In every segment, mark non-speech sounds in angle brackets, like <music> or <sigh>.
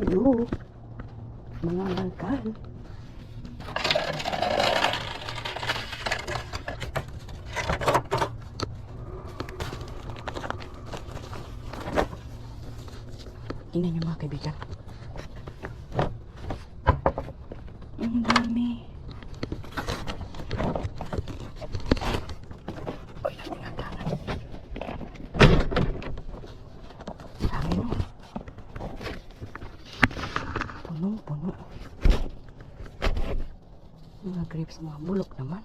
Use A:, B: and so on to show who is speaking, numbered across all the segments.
A: Hello. Mga langkal. Tingnan niyo mga kaibigan. Ang dami. Ay, natinatanan. Dami no. Punong-puno. Grapes, mga bulok naman.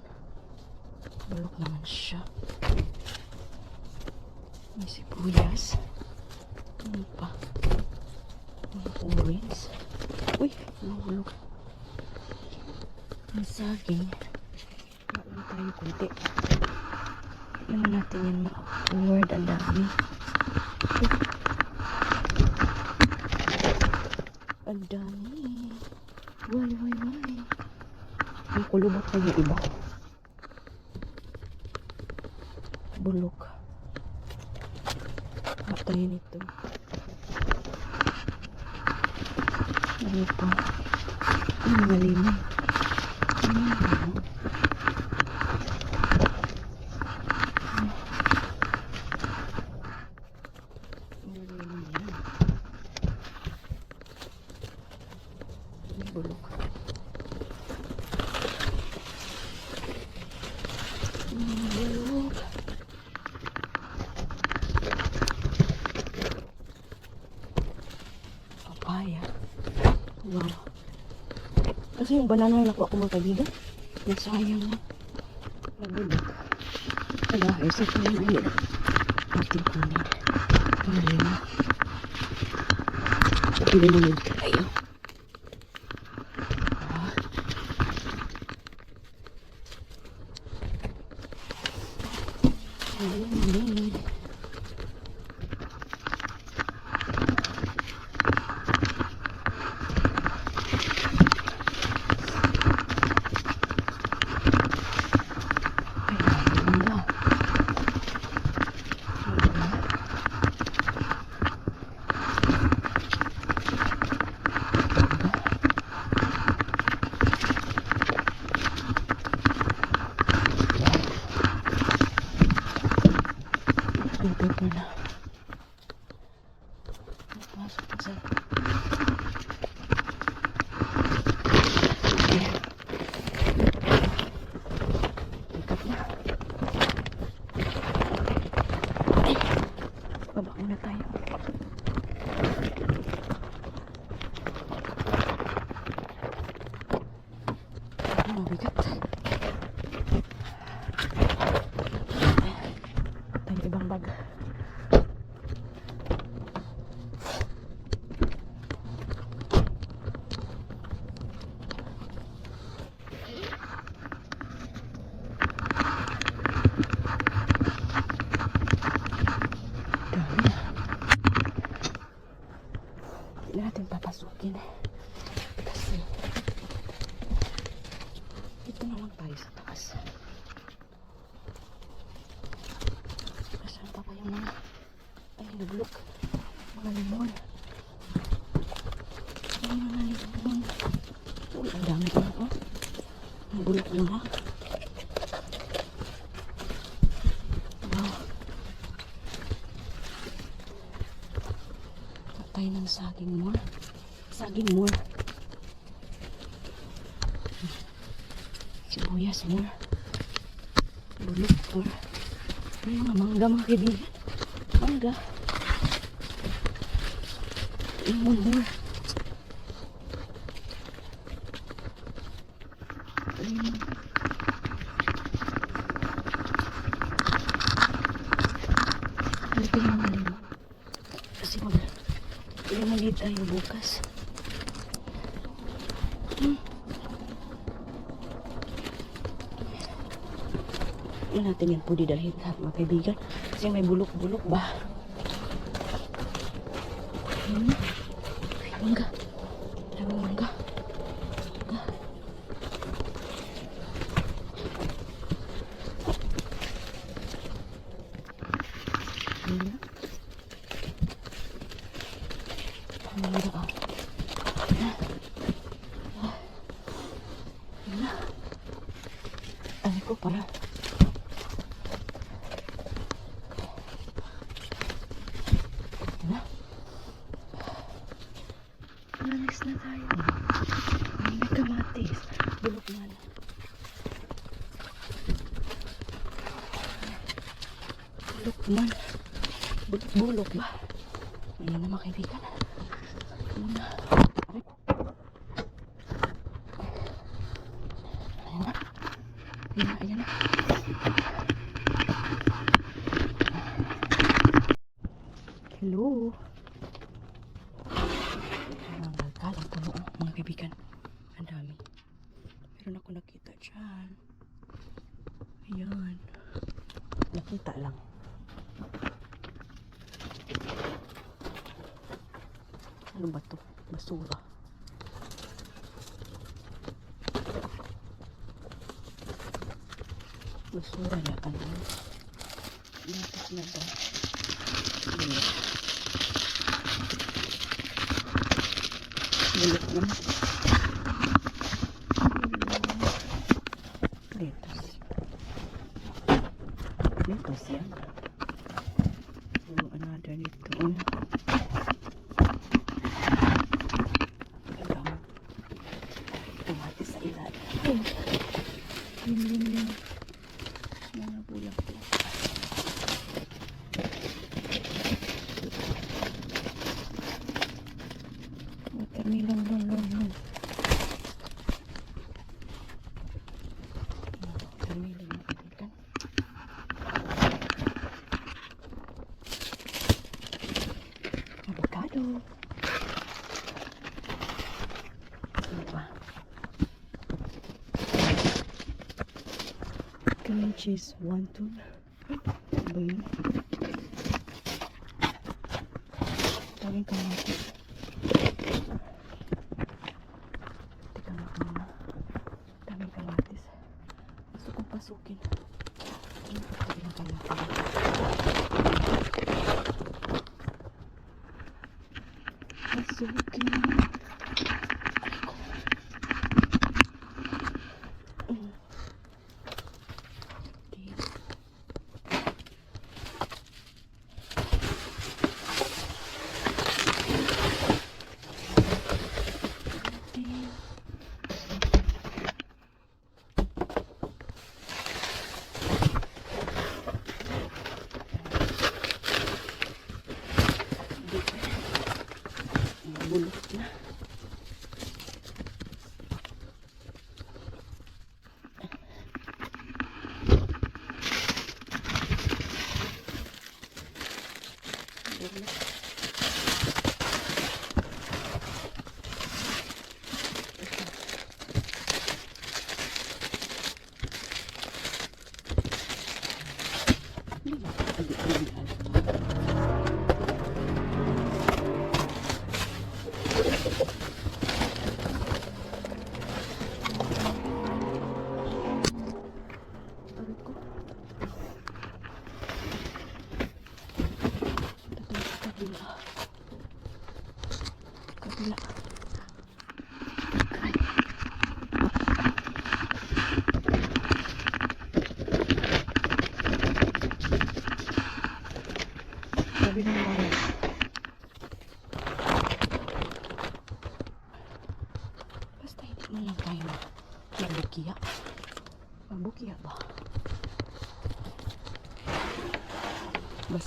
A: Bulok naman siya. May sibuyas. Ano pa? Mga orange. Uy, nahulog. Ang saging. Wala tayo kunti. Naman natin yan ma-award. Ang dami. Ang dami. Kulubot na yung iba. Bulok. Patayin ito. Ano pa? Ano mga limon? Ano mga limon? Ano mga limon yan? May bulok. Mga bulok. Papaya. Wow. Kasi yung banana na nakuha ko mga kaibigan, nasayang na. Nabulok. Kaya, isa ko yung ayun. Ating kunin. Pari na. Pinunod kayo. Ah. Ayun, ayun. Ay, ayun na. Dito ko na. Pasok ko sa... Ikat na. Ay, baba muna tayo. Ay, mabigat. Tayo ibang bag. Dami. Hindi natin papasukin. Kasi ito na lang tayo sa taas. Saan pa ba yung mga ay nabulok? Mga limon. Ay, mga limon. Uy, ang dami pa oh. Ang bulok na ha. Wow. Patay ng saging more. Saging more. Sibuyas more. Bulok more. Ay, mga mangga mga kaibigan. Mangga. Lemon more. Lemon. Ito dito tayo bukas. Hmm. Yan natin yan po didalhin lahat mga kaibigan. Kasi may bulok-bulok ba? Hmm. Ay, mangga. naman. Bulok-bulok ba? Ayan na mga. Ayan na. Ayan na. Ayan na. Ayan na. Hello. Ano ba to? Basura. Basura na ka na. Natas na ba? Bulok na. Bulok na. Cheese one two.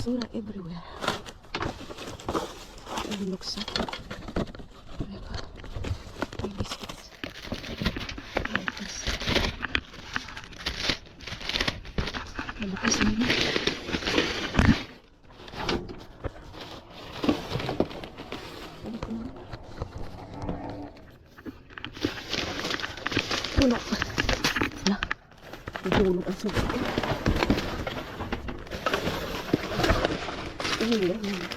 A: basura everywhere. Ayun, luksa. May biscuits. Bukas. Bukas nila. Puno. Wala. Puno ang sugat. 嗯嗯。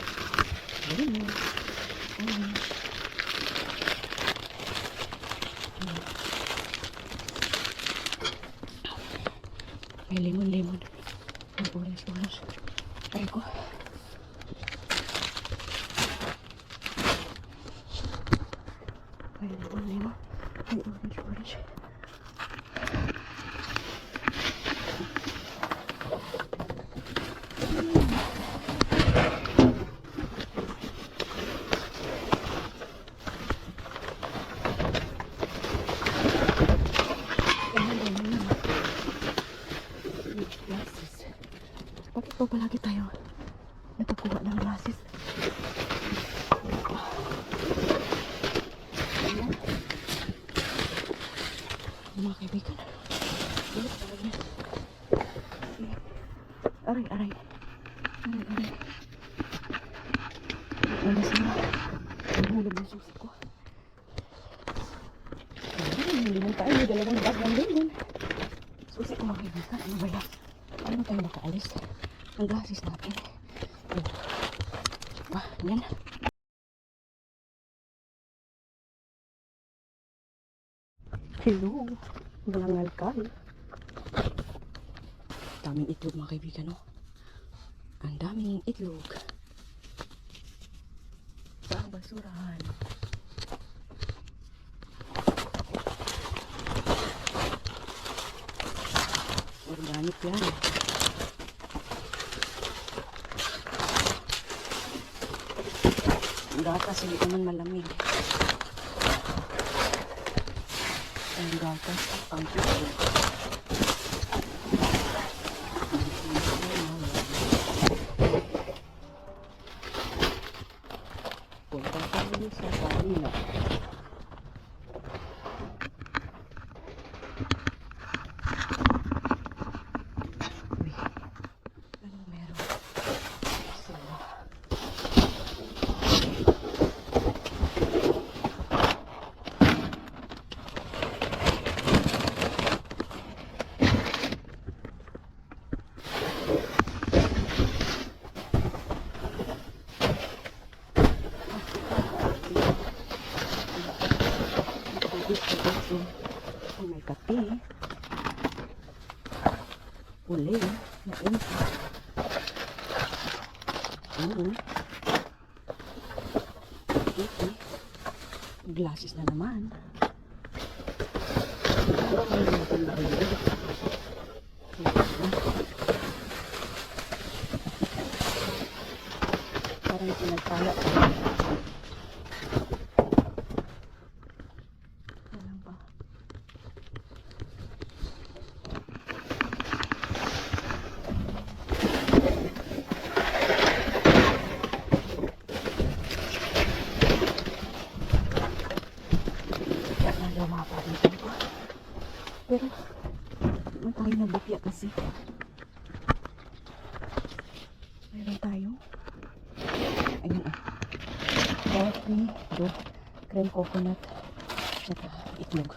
A: Po palagi tayo natukuha ng glasses? Mga kaibigan. Aray, aray. Aray, aray. Alas na. Nahulog susi ko. Mo tayo. May dalawang bag ng din. Susi ko mga kaibigan. Ano ba yan? Ano tayo nakaalis? Ang glasses natin. Oh. Ah, yan. Hello. Walang alkal. Daming itlog mga kaibigan, no? Ang daming itlog. Sa basurahan. Organic yan. Ang gatas, hindi naman malamig. Ang gatas, ang puso. Punta tayo sa kanila. Uy, anong meron? Sila. Oh, may kape. Uli. Nain. Oo. Okay. Glasses na naman. Pero may natin ba yun? Parang pinagpala. Alam ba? Nalama pa rin ko. Pero, may tayo na bukya kasi. Meron tayo. Ayun ah. Coffee, do, cream coconut, tsaka itlog.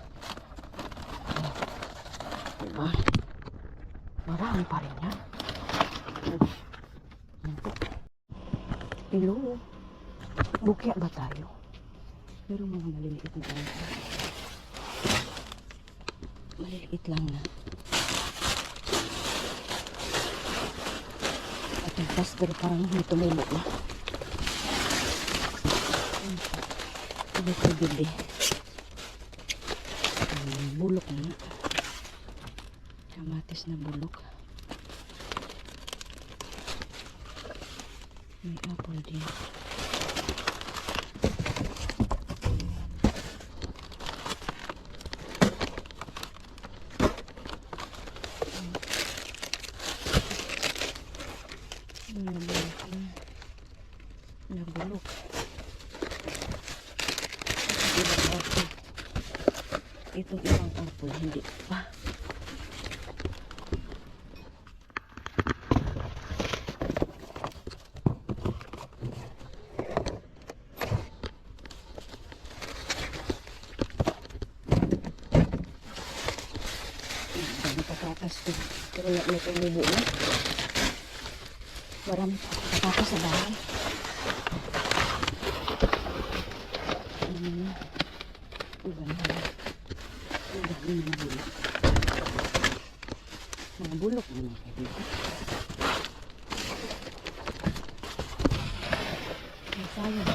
A: Diba? Marami pa rin yan. Yan po. Hello. Bukya ba tayo? Pero mga maliliit na tayo. Maliliit lang na. At yung tas, pero parang hindi tumulo na. Ko bili. Um, bulok na. Kamatis na bulok. May apple din. Nabulok na. Nabulok. Ibang apple. Itong ibang apple, hindi pa. Dami patatas ko. Pero na may tumubo na. Marami pa patatas sa bahay. Ano na. Iba na. Ang dami na bulok. Mga bulok na mga kaibigan. Ang sayang.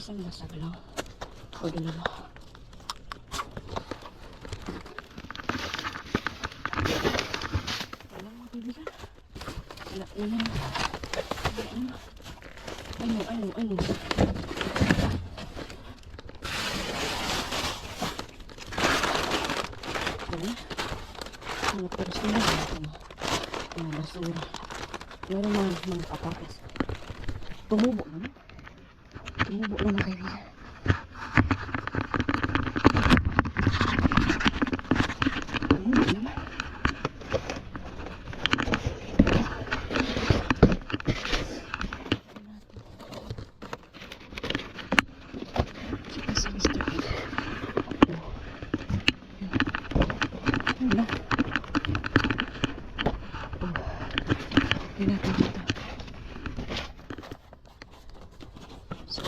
B: Isang lasag lang. O dalawa. Wala mga kaibigan. Wala na yan. Wala na. Ano, ano, ano. Wala. Mga persona. Mga basura. Meron mga, mga kapakas. Tumubo na. Tumubo na mga kaibigan. Tumubo naman. Saka si Mr. Ed. Wala. Oh. Hindi natin dito. So,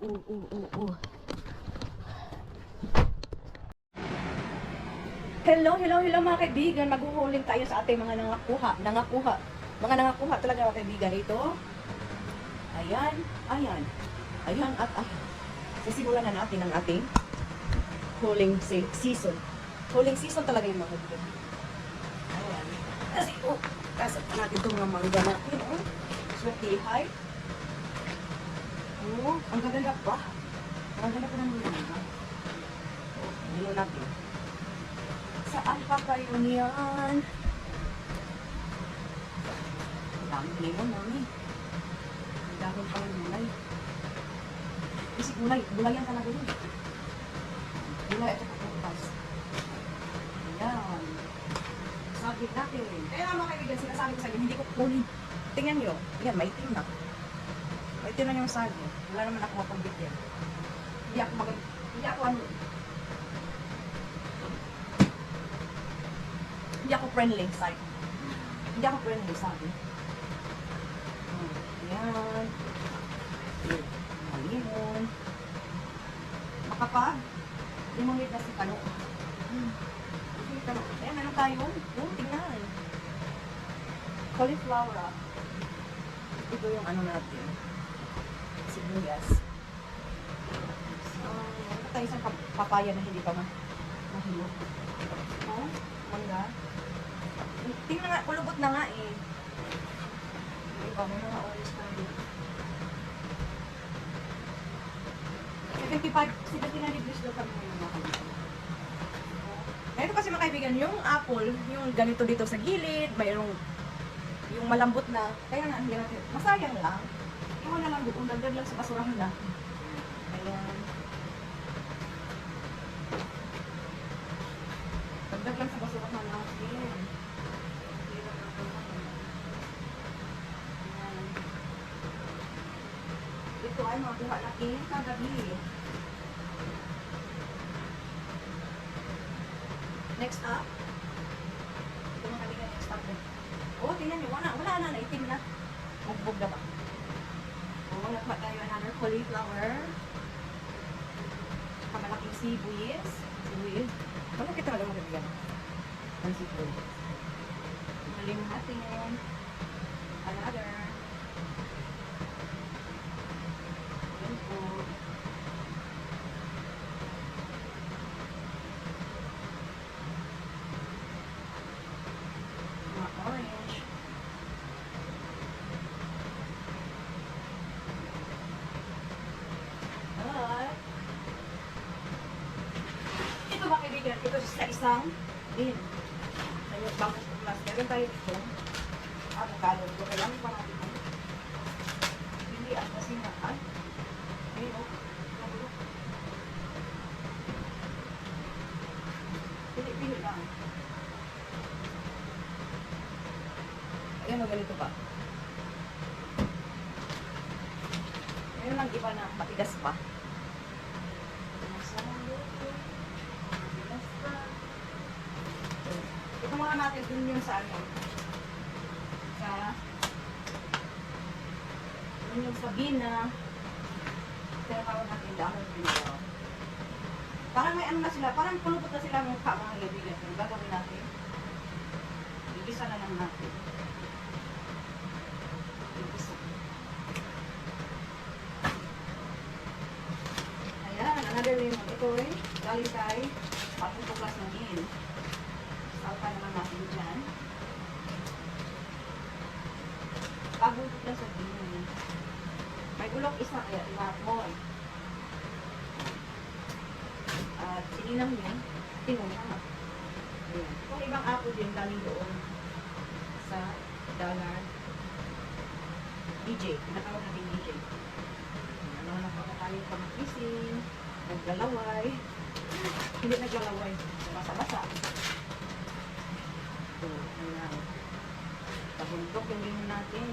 B: oo, oo. Hello, hello, hello mga kaibigan. Maghuhuling tayo sa ating mga nangakuha. Nangakuha. Mga nangakuha talaga mga kaibigan. Ito. Ayan, ayan. Ayan at ayan. Sisimulan na natin ang ating huling se- season. Huling season talaga yung mga kaibigan. Ayan. Kasi, oh, kasi natin itong mga mangga natin. Oh. Swatihay. Oh, ang gaganda pa. Ang ganda pa ng mga mangga. Oh, nilo natin. Saan pa kayo niyan? Ang daming lemon, mami. Ang daming pang gulay. Kasi gulay, gulay yan talaga yun. Gulay at saka prutas. Ayan. Sabit natin. Kaya nga mga kaibigan, sinasabi ko sa inyo, hindi ko kunin. Tingnan nyo. Yan, may itim na. May itim na yung sabi. Wala naman ako mapagbit yan. Hindi ako mag... Hindi ako ano... Hindi ako friendly, sabi. Hindi ako friendly, sabi. Hmm, Ayan. Malimon. Makapag. Limonid na si Kano. Hmm. Si Kano. Ayan, meron tayo. Oh, tingnan. Cauliflower. ah. Ito yung ano natin. Sibuyas. So, ito tayo sa pap- papaya na hindi pa ma mahilo. Oh, mangga. Tingnan nga, ulubot na nga eh. Iba, may mga orange tayo. 75, 79 degrees daw kami ngayon mga kaibigan. Kasi mga kaibigan, yung apple, yung ganito dito sa gilid, mayroong yung malambot na, kaya natin, masayang lang. Iwan na lang doon, dagdag lang sa basurahan na. Ayan. Dagdag lang sa basurahan natin. Ayan. Ito ay mga buha natin kagabi. Next up. Ito mga kaibigan, next up. Oh, tingnan niyo, wala, wala na, naitim na. Bugbog na ba? Oh, nakuha tayo another cauliflower. Saka malaking sibuyas. Sibuyas. Malaki talaga mga kaibigan. Ang sibuyas. Maling natin. Another. Ayan po. Mga orange. At, ito ba kaibigan, ito sa isang bin. Sa yung bangkos ko meron tayo dito. Avocado. Ito kailangan pa natin. ito. Hindi ang kasi nga, ay, ayun o, nagulo. Pili-pili lang. Ayan o, ganito pa. Meron lang iba na matigas pa. Matigas pa. Ito mga natin dun yung sa ano. Sa dun yung sa bina. Tinatawag natin dahon bina. Parang may ano na sila, parang pulupot na sila ng mukha mga kaibigan. Pero gagawin natin. Igisa na lang natin. Igisa. Ayan, another lemon. Ito eh, galing kay patong tuklas ng in. Salpa naman natin dyan. Bagong tuklas ng in. May gulok isa kaya tinapon. At sininang tinunga. Ayan. Kung ibang apple din galing doon sa dollar DJ. Tinatawag natin DJ. Ano na pa tayo pamakisin, naglalaway. Hindi naglalaway, basa-basa. So, ayan. Pabuntok yung limon natin.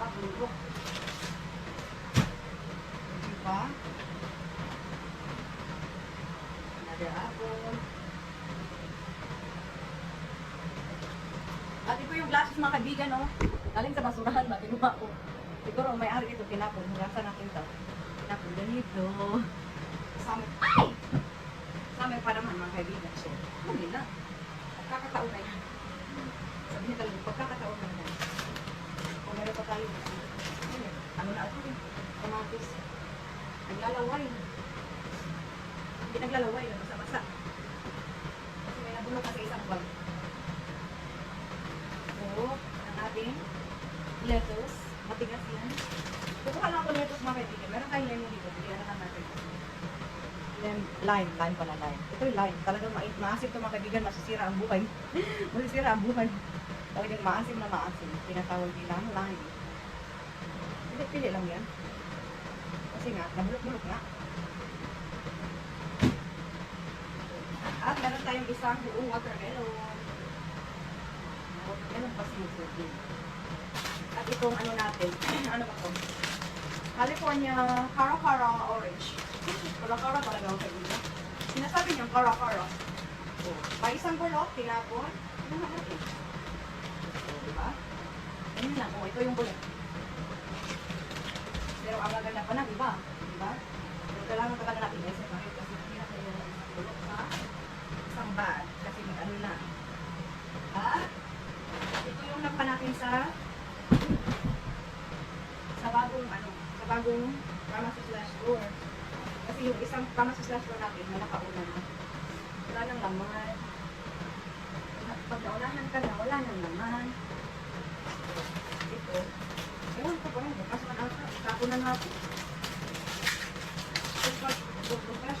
B: Ah, bundok. Diba? Apple. At ito yung glasses mga kaibigan, no? Galing sa basurahan ba? Kinuha ko. Siguro ang may-ari ito, tinapon. Hugasan natin ito. Tinapon ganito. Kasama, ay! Kasama pa naman mga kaibigan. So, huli na. Pagkakataon na yan. Sabihin talaga, pagkakataon na yan. Kung meron pa tayo, ano, na ito eh, kamatis. Naglalaway. Hindi naglalaway, basa-basa. Kasi may nabulok kasi isang bag. So, ang ating lettuce, matigas yan. Kukuha lang ako ng lettuce mga kaibigan. Meron tayong lemon dito, bigyan na lang natin. Lem, lime, lime pala, lime. Ito yung lime. Talagang ma maasim ito mga kaibigan, masisira ang buhay. <laughs> masisira ang buhay. Talagang maasim na maasim. Tinatawag nilang lime. Pili-pili lang yan. Kasi nga, nabulok-bulok nga. At meron tayong isang buong watermelon. Watermelon pa sinusugi. At itong ano natin, <clears throat> ano ba to? California Cara-Cara Orange. Cara-Cara talaga ang kaibigan. Sinasabi niyang Cara-Cara. Oh, may isang bulok, tinapon. Ano natin? Oh, diba? Ayun lang, oh, ito yung bulok. Pero ang maganda pa na, iba. Diba? Pero kailangan pa natin i separate kasi hindi na kayo bulok sa isang bag. Kasi may ano na. At ito yung nakpa natin sa sa bagong ano, sa bagong pharmacy slash store. Kasi yung isang pharmacy slash store natin, malakauna na. Laman. Pag naunahan ka na, wala nang laman. Ito, ewan ko ba bukas man ata, tapo na natin. Bukas, bukas?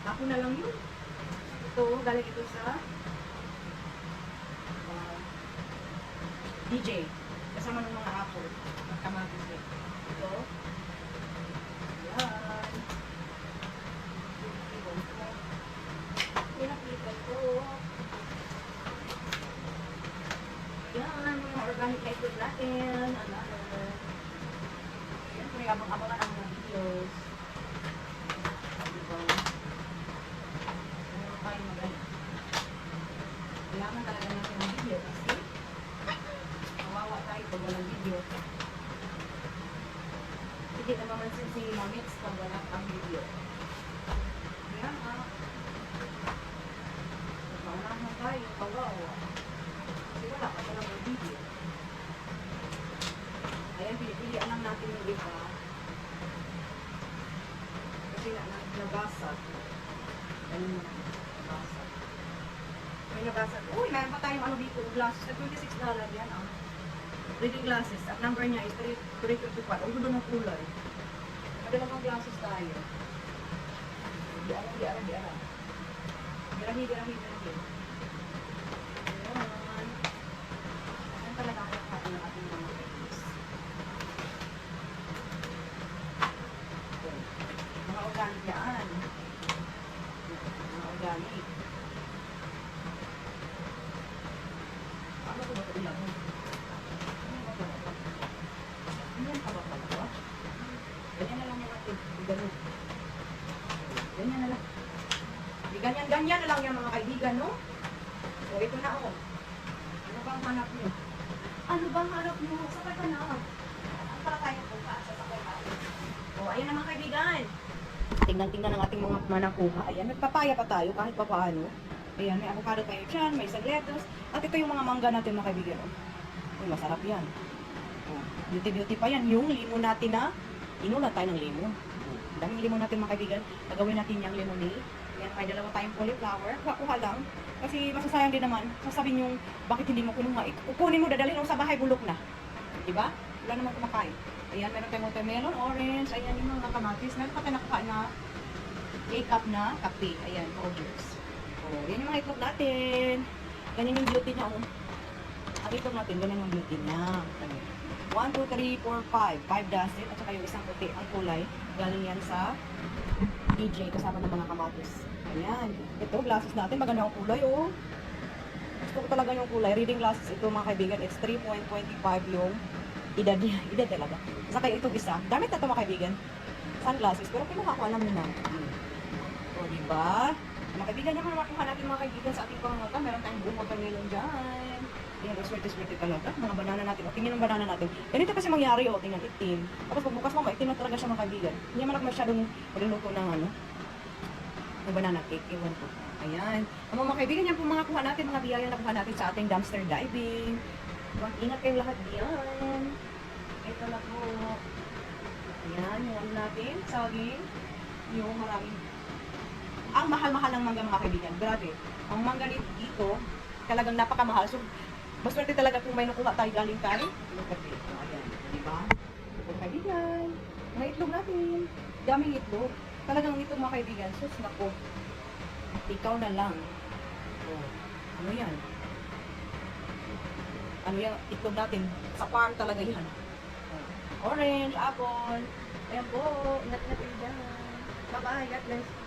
B: Tapo na lang yun. Ito, galing ito sa uh, DJ. Kasama ng mga apple. Magkamatis din. Ito. Yan. Iwan ko. Pinaplitan ko. Yan, mga organic liquid natin. Ano, ano. Siyempre, abang-abangan ang mga videos. Diba? Meron tayong magaling. Kailangan talaga natin ng video kasi kawawa tayo pag walang video. Hindi na mamansin si Mamits pag wala ang video. Kaya nga, paunahan tayo, kawawa. Kasi wala pa talagang video. Ayan, pinipilian lang natin yung iba. Kasi na, na nabasag. Ganun na, nabasag. May nabasag. Uy, meron pa tayong ano dito, glasses. At 26 dollar yan, ah. Reading glasses. At number niya is 3, 354. Ang gulo ng kulay. Madalawang glasses tayo. Di ara, di ara, di ara. Dirahi, dirahi, dirahi. Ayan. Ayan talaga ang kakain ng ating mga babies. Ayan. Mga organic yan. Mga organic. Ano ko ba ito ilang? Ano ba ito? Ganyan ka ba pala ba? Ganyan na lang yung ating ganun. Ganyan na lang. Ganyan-ganyan na lang yung mga kaibigan, no? O, ito na, oh. Ano bang hanap niyo? Ano bang hanap niyo? Sakay ka na. pala tayo bukas sa sakyan. O, ayan naman kaibigan. Tingnan-tingnan ang ating mga manakuha. Ayan, nagpapaya pa tayo kahit pa paano. Ayan, may avocado tayo dyan, may isang lettuce. At ito yung mga mangga natin mga kaibigan. Oh. Uy, masarap yan. Oh, beauty-beauty pa yan. Yung limon natin na, inulat tayo ng limon. Oh, daming limon natin mga kaibigan. Gagawin natin yung lemonade. May dalawa tayong cauliflower. Kuha lang. Kasi masasayang din naman. Sasabihin yung, bakit hindi mo kinuha? Ik- Kukunin mo, dadalhin mo sa bahay, bulok na. Diba? Wala naman kumakain. Ayan, meron tayong watermelon, orange, ayan yung mga kamatis. Meron pa tayo nakuha na take-up na kape. Ayan, orders. Oh, yan yung mga itlog natin. Ganyan yung beauty niya, oh. Ang itlog natin, ganyan yung beauty niya. Ano? 1, 2, 3, 4, 5. 5 dozen. At saka yung isang puti, ang kulay. Galing yan sa DJ kasama ng mga kamatis. Ayan. Ito, glasses natin. Maganda ang kulay, oh. Gusto ko talaga yung kulay. Reading glasses ito, mga kaibigan. It's 3.25 yung edad niya. <laughs> Edad talaga. Saka itong isa. Gamit na ito, mga kaibigan. Sunglasses. Pero kinuha ko, alam niyo na. Hmm. O, diba? Mga kaibigan, mga makuha natin mga kaibigan sa ating pangangata. Meron tayong buong watermelon dyan. Yan, swerte-swerte talaga. Mga banana natin. O, tingnan ang banana natin. Ganito kasi mangyari, o. Tingnan, itim. Tapos pagbukas mo, maitim na talaga siya mga kaibigan. Hindi naman ako masyadong magluluto ng ano. Ng banana cake. Iwan ko. Ayan. Ang mga kaibigan, yan po mga kuha natin, mga biyaya na kuha natin sa ating dumpster diving. Huwag ingat kayong lahat diyan. Ito na po. Ayan, yung natin, saging. Yung maraming ang mahal-mahal ng mangga mga kaibigan. Grabe. Ang mangga dito, talagang napakamahal. So, maswerte talaga kung may nakuha tayo galing kay Look at it. So, ayan. Di ba? Ito kaibigan. Mga itlog natin. Daming itlog. Talagang itlog mga kaibigan. Sus, nako. Ikaw na lang. Oh, ano yan? Ano yan? Itlog natin. Sa farm talaga yan. Oh. Orange, apple. Ayan po. Ingat-ingat kayo dyan. Bye-bye. God bless.